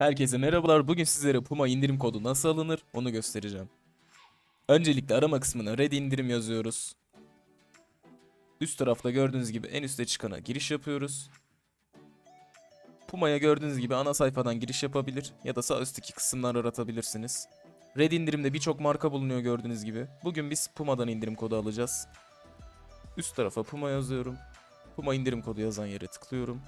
Herkese merhabalar. Bugün sizlere Puma indirim kodu nasıl alınır onu göstereceğim. Öncelikle arama kısmına Red indirim yazıyoruz. Üst tarafta gördüğünüz gibi en üste çıkana giriş yapıyoruz. Puma'ya gördüğünüz gibi ana sayfadan giriş yapabilir ya da sağ üstteki kısımdan aratabilirsiniz. Red indirimde birçok marka bulunuyor gördüğünüz gibi. Bugün biz Puma'dan indirim kodu alacağız. Üst tarafa Puma yazıyorum. Puma indirim kodu yazan yere tıklıyorum.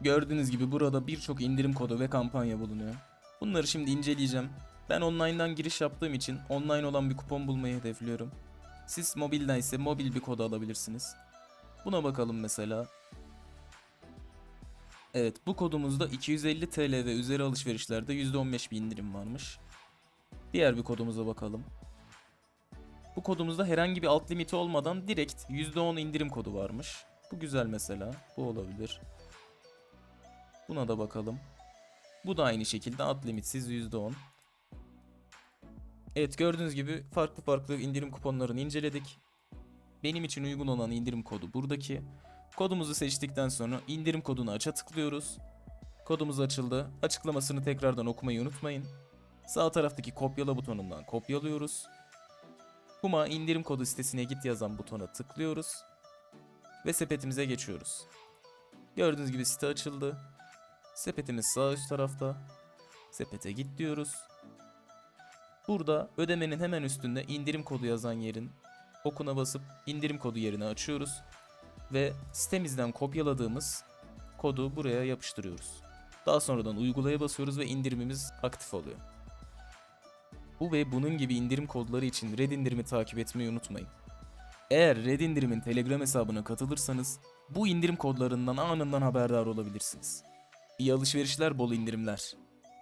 Gördüğünüz gibi burada birçok indirim kodu ve kampanya bulunuyor. Bunları şimdi inceleyeceğim. Ben online'dan giriş yaptığım için online olan bir kupon bulmayı hedefliyorum. Siz mobilden ise mobil bir kodu alabilirsiniz. Buna bakalım mesela. Evet bu kodumuzda 250 TL ve üzeri alışverişlerde %15 bir indirim varmış. Diğer bir kodumuza bakalım. Bu kodumuzda herhangi bir alt limiti olmadan direkt %10 indirim kodu varmış. Bu güzel mesela. Bu olabilir. Buna da bakalım. Bu da aynı şekilde alt limitsiz %10. Evet gördüğünüz gibi farklı farklı indirim kuponlarını inceledik. Benim için uygun olan indirim kodu buradaki. Kodumuzu seçtikten sonra indirim kodunu aça tıklıyoruz. Kodumuz açıldı. Açıklamasını tekrardan okumayı unutmayın. Sağ taraftaki kopyala butonundan kopyalıyoruz. Puma indirim kodu sitesine git yazan butona tıklıyoruz. Ve sepetimize geçiyoruz. Gördüğünüz gibi site açıldı. Sepetimiz sağ üst tarafta. Sepete git diyoruz. Burada ödemenin hemen üstünde indirim kodu yazan yerin okuna basıp indirim kodu yerini açıyoruz. Ve sitemizden kopyaladığımız kodu buraya yapıştırıyoruz. Daha sonradan uygulaya basıyoruz ve indirimimiz aktif oluyor. Bu ve bunun gibi indirim kodları için Red indirimi takip etmeyi unutmayın. Eğer Red indirimin Telegram hesabına katılırsanız bu indirim kodlarından anından haberdar olabilirsiniz. İyi alışverişler, bol indirimler.